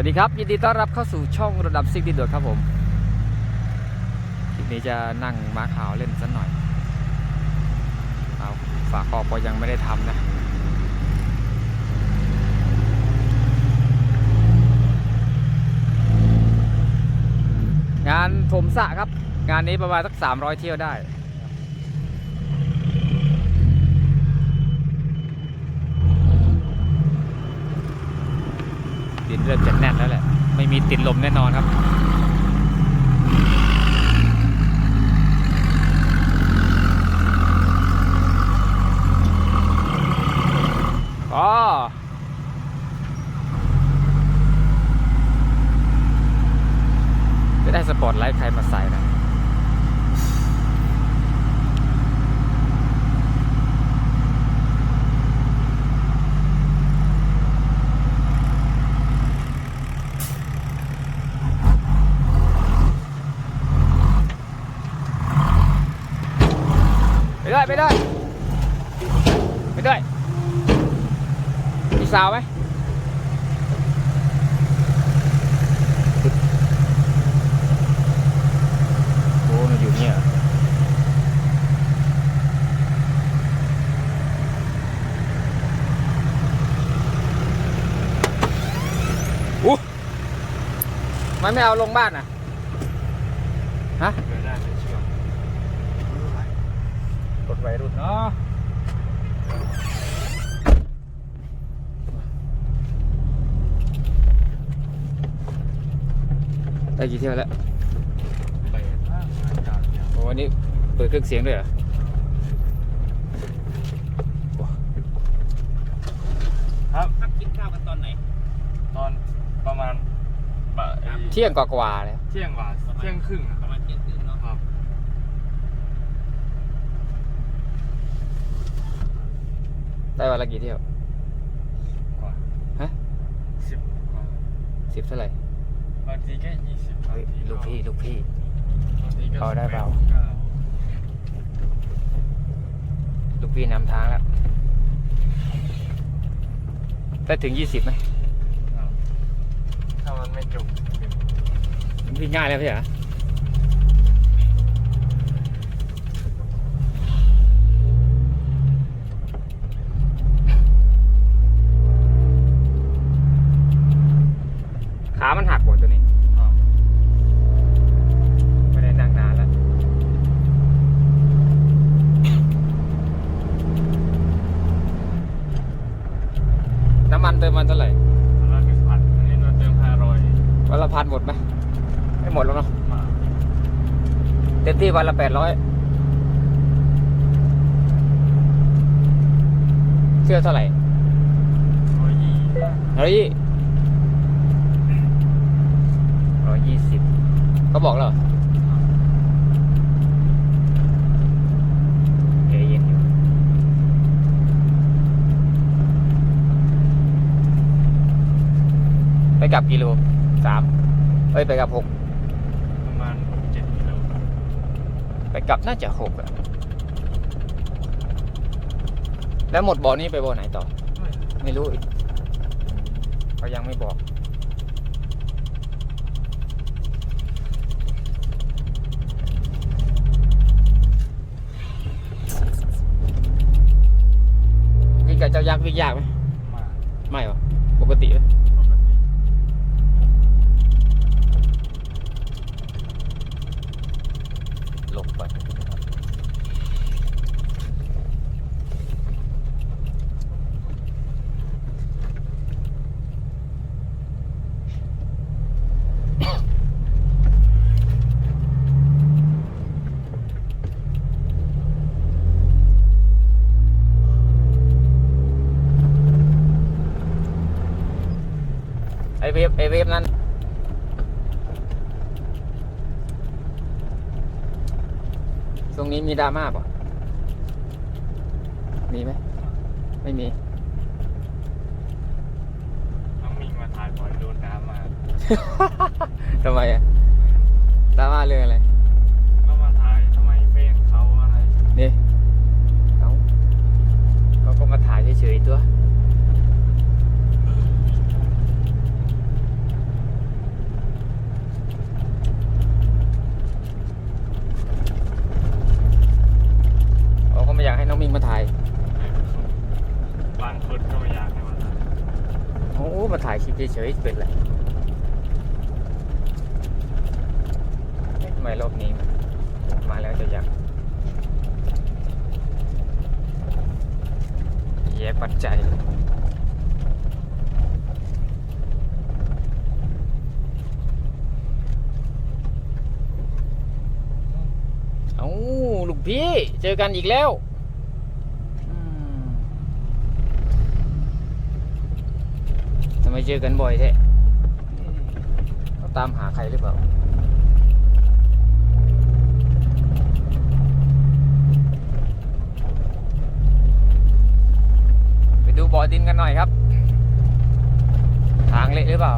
วัสดีครับ ยินดีต้อนรับเข้าสู่ช่องระดับซิกดิดโดดครับผมคลิปนี้จะนั่งม้าขาวเล่นสักหน่อยเอาฝากคอบก็ยังไม่ได้ทำนะ งานถมสะครับ งานนี้ประมาณสักสามร้อยเที่ยวได้ดินเริ่มจะแน่ มีติดลมแน่นอนครับ อ๋อ จะได้สปอร์ตไลท์ใครมาใส่นะ ไปได้ไปได้ไปได้ มีสาวไหมโอ้มันอยู่เนี่ยเหรออู้มัน ไม่เอาลงบ้านอะฮะเดินได้เป็นเชือกกดไวรุ่นเนาะได้กี่เที่ยวแล้วไปข้างอากาศเนี่ยโอ้วันนี้เปิดเครื่องเสียงด้วยเหรอครับพักกินข้าวกันตอนไหน ตอนประมาณบ่ายเที่ยงกว่าๆเลยเที่ยงกว่าเที่ยงครึ่งอะประมาณเที่ยงครึ่งเนาะครับได้วันละกี่เที่ยวกว่าฮะสิบกว่าสิบเท่าไหร่บางทีแค่ยี่สิบบาง เฮ้ยทีลูกพี่ลูกพี่บางทีก็เอาได้เปล่าสิบก้ลูกพี่นำทางแล้วได้ถึงยี่สิบไหมครับถ้ามันไม่จุกมันวิ่งง่ายแล้วพี่เหรอขามันหักหมดตัวนี้ ครับ ไม่ได้นั่งนานแล้ว น้ำมันเติมมันเท่าไหร่ แล้วก็ผัดอันนี้เราเติมห้าร้อย วันละพันหมดไหมไม่หมดแล้วเนาะ มา เต็มที่ วันละแปดร้อยเสื้อเท่าไหร่ร้อยยี่ร้อยยี่ร้อยยี่สิบก็บอกแล้วเหรอเอเย็นอยู่ไปกลับกิโลสามเอ้ย ไปกลับหก ประมาณเจ็ดกิโล ไปกลับน่าจะหกอะแล้วหมดบ่อนี้ไปบ่อไหนต่อ ไม่รู้อีกเขายังไม่บอก วิ่งกับเจ้ายักษ์วิ่งยากไหมมาไม่หรอปกติไหม ปกติ หลบไปไอเวฟไอเวฟนั้น ตรง นี้มีดราม่าป่ะ มีไหม ไม่มี น้องมิงมาถ่ายบ่อยโดนน้ำมาทำไมอะดราม่าเรื่องอะไร ก็มาถ่ายทำไมเฟนเขาอะไรนี่เขาเขาก็มาถ่ายเฉยๆตัว ถ่ายคลิป เฉยๆเป็นไรเอ๊ะทำไมรอบนี้มาแล้วจะอยากแยกปัจจัยเอ้าลูกพี่ เจอกันอีกแล้วอืมทำไมเจอกันบ่อยแท้เขาตามหาใครหรือเปล่าไปดูบ่อดินกันหน่อยครับ ทางเละหรือเปล่า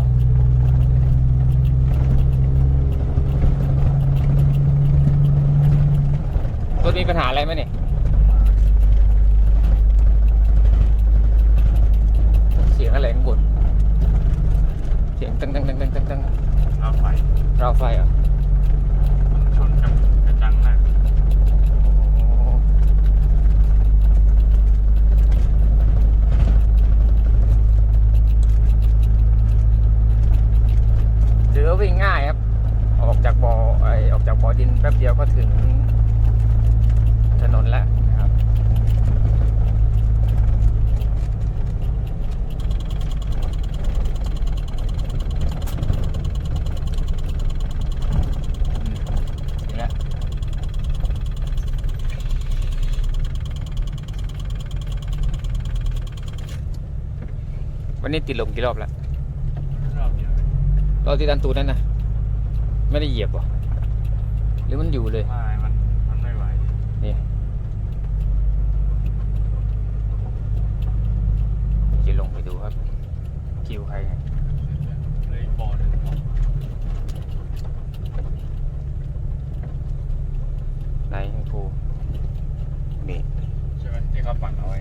รถมีปัญหาอะไรไหมเนี่ยเสียงอะไรข้างบน สียงตึงตึงตึงตึงตึงตึงเราไฟราวไฟเหรอะชนกับกระจังหน้าถือว่าวิ่งง่ายครับ ออกจากบ่อไอออกจากบ่อดินแป๊บเดียวก็ถึงถนนแล้วนะครับ อืมถึงแล้ว วั นนี้ติดลมกี่รอบแล้วรอบเดียวเลยรอบที่ดันตูนั่นนะไม่ได้เหยียบเหรอหรือมันอยู่เลย ไม่มันมันไม่ไหวนี่จะลงไปดูครับ คิวใครไงเลยอีกบ่อหนึ่งไหนให้ครูนี่ใช่ไหมที่เขาปั่นเอาไว้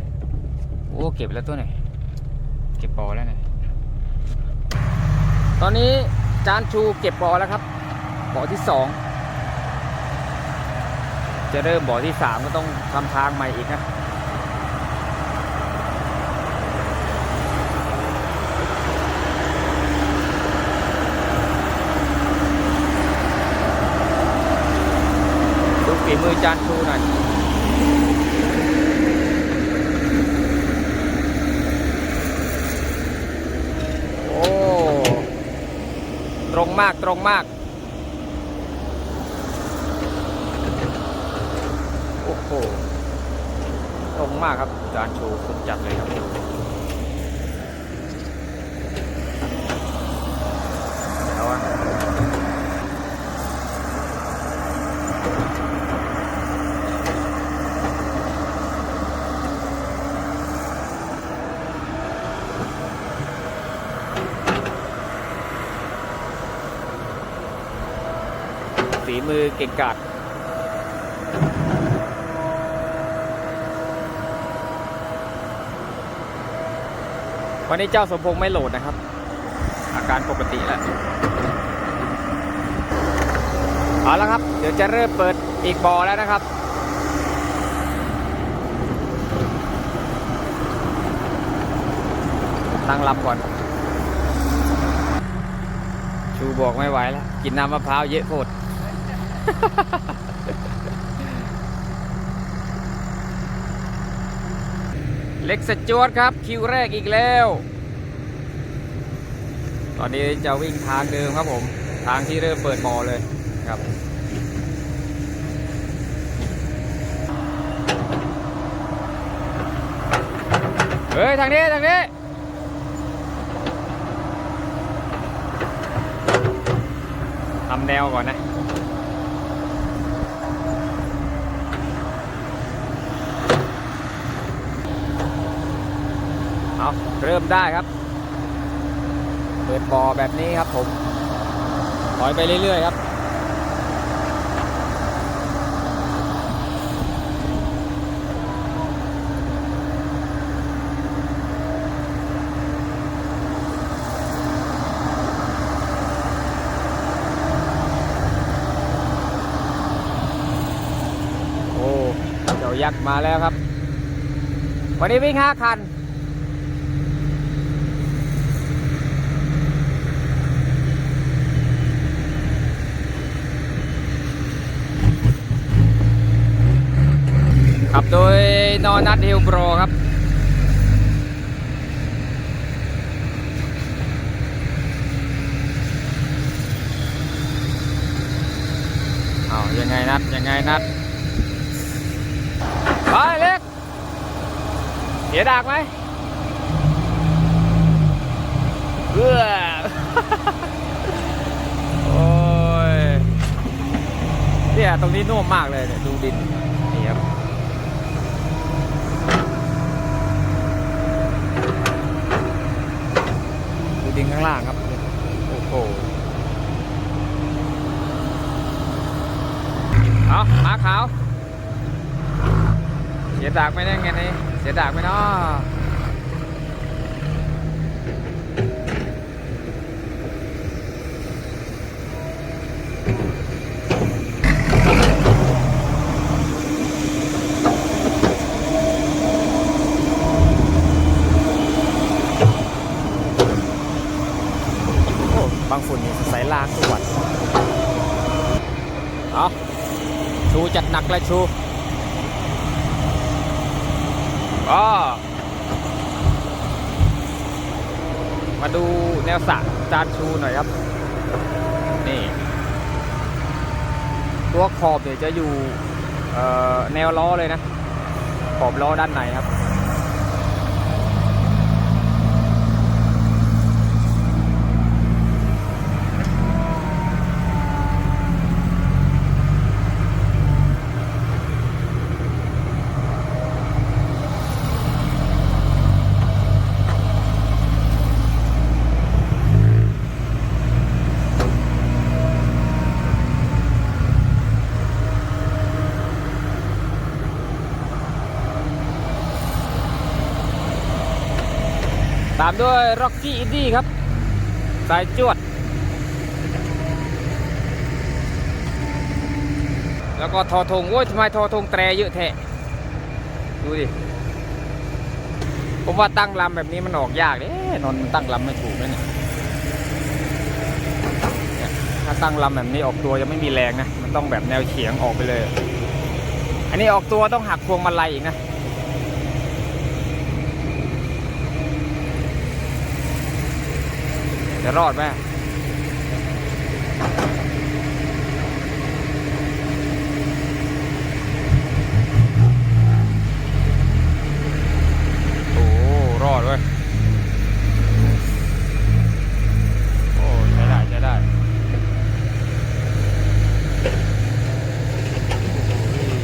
โอ้เก็บแล้วตัวไหน เก็บปอแล้วไหนตอนนี้จานชูเก็บปอแล้วครับบ่อที่สองจะเริ่มบ่อที่สามก็ต้องทำทางใหม่อีกนะดูฝีมือจานชูหน่อย โอ้ ตรง มากตรงมาก โอ้โห ตรงมากครับจานชูสุดจัดเลยครับเดี๋ยวอะฝี มือเก่งกาจวันนี้เจ้าสมพงษ์ไม่โหลดนะครับ อาการปกติแล้วเอาละครับ เดี๋ยวจะเริ่มเปิดอีกบ่อแล้วนะครับตั้งรับก่อน ชูบอกไม่ไหวแล้ว กินน้ำมะพร้าวเยอะโคตร เล็กสจวดครับ คิวแรกอีกแล้ว ตอนนี้จะวิ่งทางเดิมครับผม ทางที่เริ่มเปิดบอเลยครับเฮ้ย ทางนี้ ทางนี้ทำแนวก่อนนะ เอาเริ่มได้ครับ เปิดบอแบบนี้ครับผมถอยไปเรื่อยๆครับโอ้เจ้ายักษ์มาแล้วครับ วันนี้วิ่งห้าคัน ขับโดย นัทเฮลโปรครับ เอายังไงนัดยังไงนัดไปเล็กเสียดากไหมเพื่อโอ้ยเนี่ยตรงนี้นุ่มมากเลยเนี่ยดูดิน นี่ครับ ดูดิน ข้างล่างครับ โอ้โหเอาหมาขาว เสียดากไหมเนี่ยไงนี่เสียดากไหมเนาะโอ้บางฝุ่นนี่ใส่ล้างทุกวันเอาชู ลชูก็มาดูแนวสะจานชูหน่อยครับ นี่ ตัวขอบเนี่ยจะอยู่เอ่แนวล้อเลยนะ ขอบล้อด้านในครับ ตามด้วย Rocky Indy ครับ สายจวด แล้วก็ทอทงโอ้ยทำไมทอทงแตรเยอะแทะ ดูดิ ผมว่าตั้งลำแบบนี้มันออกยากเด้นนตั้งลำไม่ถูกเลยเนี่ยเนี่ยถ้าตั้งลำแบบนี้ออกตัวจะไม่มีแรงนะ มันต้องแบบแนวเฉียงออกไปเลย อันนี้ออกตัวต้องหักพวงมาลัยอีกนะ จะรอดไหมโอ้รอดเว้ยโอ้ใช้ได้ใช้ได้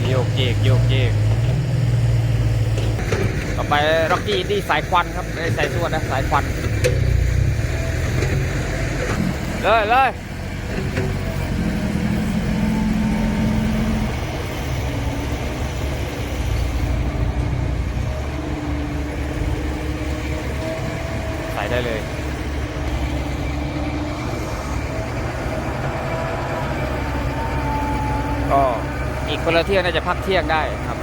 โยกเยกโยกเยกต่อไปร็อกกี้ที่สายควันครับไม่ได้สายสวดนะสายควัน เลยเลยใส่ได้เลยก็อีกคนละเที่ยงน่าจะพักเที่ยงได้ครับ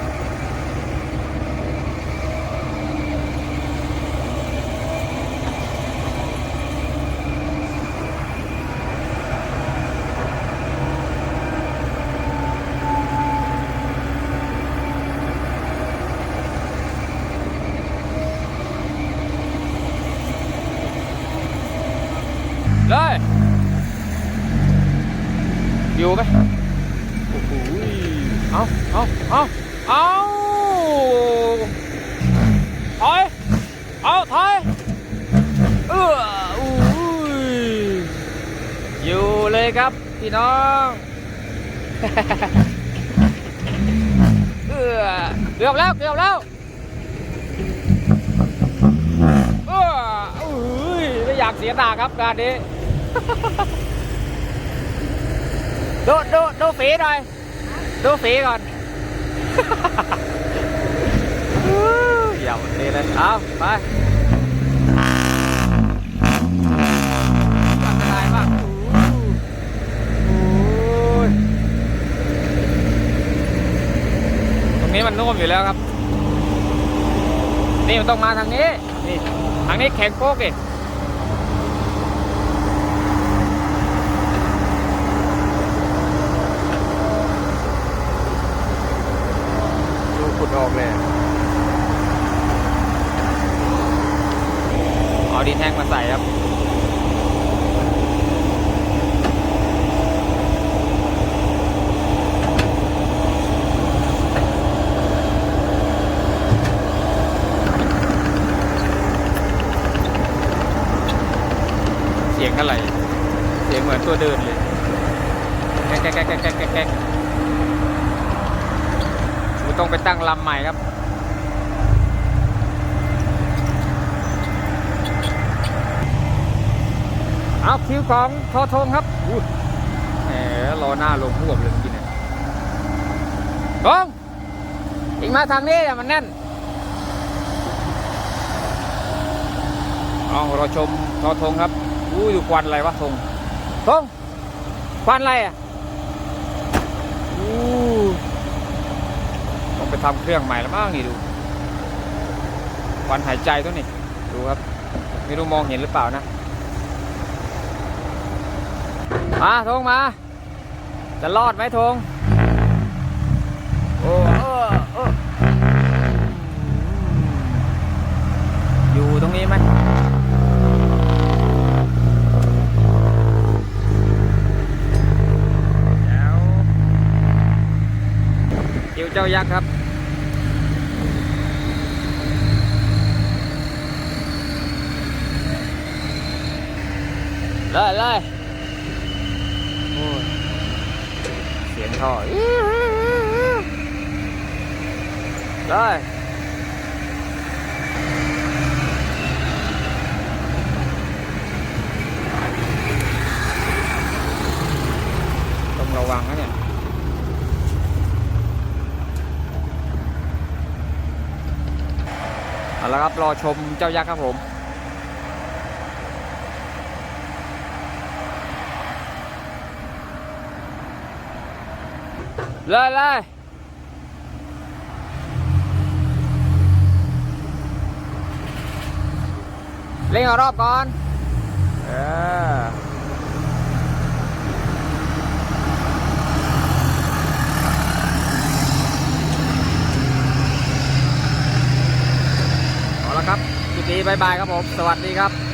เลย อยู่ไหมโอ้โหเอาเอาเอาเอาถอยเอาถอยเอออุ้ยอยู่เลยครับพี่น้องเออเกือบแล้วเกือบแล้วเอออุ้ยไม่อยากเสียตาครับงานนี้ ดูดูดูฝีหน่อย ดูฝีก่อนเดี๋ยวดีเลยเอาไปอันตรายมากโอ้ยตรงนี้มันนุ่มอยู่แล้วครับ นี่มันต้องมาทางนี้ นี่ ทางนี้แข็งโป๊กเอง ดอกเลยเอาดินแห้งมาใส่ครับเสียงอะไหร่เสียงเหมือนตัวเดินเลยแก๊กแก๊กแก๊กแก๊กแก๊ก ต้องไปตั้งลำใหม่ครับเอาคิวของทอทงครับอุ้แหมรอหน้าลงพวบเลยเมื่อกี้เนี่ยทงอีกมาทางนี้อะมันแน่นเอาเราชมทอทงครับอู้ดูควันอะไรวะทงทงควันอะไรอะอู้ ไปทำเครื่องใหม่แล้วมั้งนี่ดูวันหายใจตัวนี้ดูครับไม่รู้มองเห็นหรือเปล่านะมาทงมา จะรอดไหมทงโอ้เออเอออยู่ตรงนี้ไหมแล้วเดี๋ยวเจ้ายักษ์ครับ เลยเลยโอ้ยเสียงท่อเลยต้องระวังนะเนี่ยเอาละครับรอชมเจ้ายักษ์ครับผม เลยเลยเล่งรอบก่อน เออเอาละครับจุดนี้บายบายครับผม สวัสดีครับ